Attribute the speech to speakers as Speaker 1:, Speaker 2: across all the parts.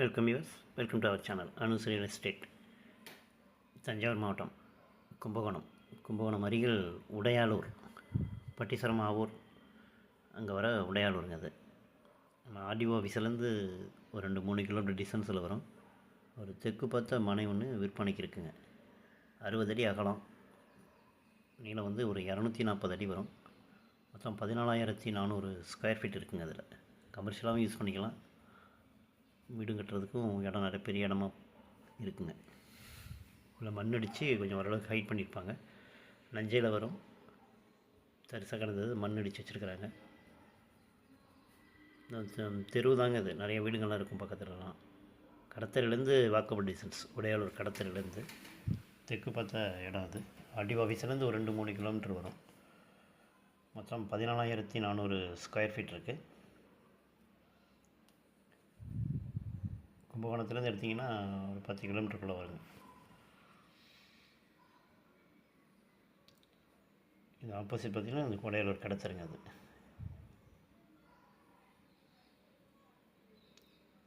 Speaker 1: Welcome use welcome to our channel Anu's real estate Thanjavur மாவட்டம் கும்பகோணம் கும்பகோணம் அருகில் உடையாளூர் பட்டிசரம் ஆவூர் அங்கே வர உடையாளூருங்க அது. நம்ம ஆர்டிஓ ஆஃபீஸ்லேருந்து ஒரு ரெண்டு மூணு கிலோமீட்டர் டிஸ்டன்ஸில் வரும். ஒரு தெற்கு பார்த்த மனை ஒன்று விற்பனைக்கு இருக்குங்க. அறுபது அடி அகலம். நீளம் வந்து ஒரு இரநூத்தி நாற்பது அடி வரும். மொத்தம் பதினாலாயிரத்தி நானூறு ஸ்கொயர் ஃபீட் இருக்குங்க அதில். கமர்ஷியலாகவும் யூஸ் பண்ணிக்கலாம். வீடு கட்டுறதுக்கும் இடம் நிறைய பெரிய இடமா இருக்குங்க. உள்ள மண் அடித்து கொஞ்சம் ஓரளவுக்கு ஹைட் பண்ணியிருப்பாங்க. நஞ்சையில் வரும். தரிசாக கிடந்தது மண் அடித்து வச்சுருக்குறாங்க. தெருவு தாங்க இது நிறைய வீடுங்கள்லாம் இருக்கும் பக்கத்துலலாம். கடத்தரிலேருந்து வாக்கபிள் டிஸ்டன்ஸ் உடையாளூர் கடத்தரிலேருந்து தெற்கு பார்த்த இடம் அது. அடி ஆஃபீஸ்லேருந்து ஒரு ரெண்டு மூணு கிலோமீட்டர் வரும். மொத்தம் பதினாலாயிரத்தி நானூறு ஸ்கொயர் ஃபீட் இருக்குது கும்பகோணத்துலேருந்து எடுத்திங்கன்னா ஒரு பத்து கிலோமீட்டருக்குள்ளே வருங்க. இது ஆப்போசிட் பார்த்திங்கன்னா அந்த கொடையாளூர் கிடச்சிருங்க அது.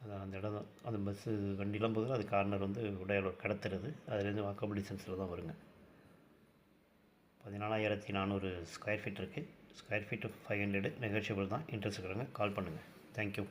Speaker 1: அதான் அந்த இடம் தான். அந்த பஸ்ஸு வண்டிலாம் போதும் அது கார்னர் வந்து உடையாளூர் கடத்துறது. அதுலேருந்து வாக்கபிள் டிஸ்டன்ஸில் தான் வருங்க. பதினாலாயிரத்தி நானூறு ஸ்கொயர் ஃபீட் இருக்குது square feet five hundred negotiable தான். இன்ட்ரெஸ்ட் இருக்கிறவங்க கால் பண்ணுங்கள் தேங்க்யூ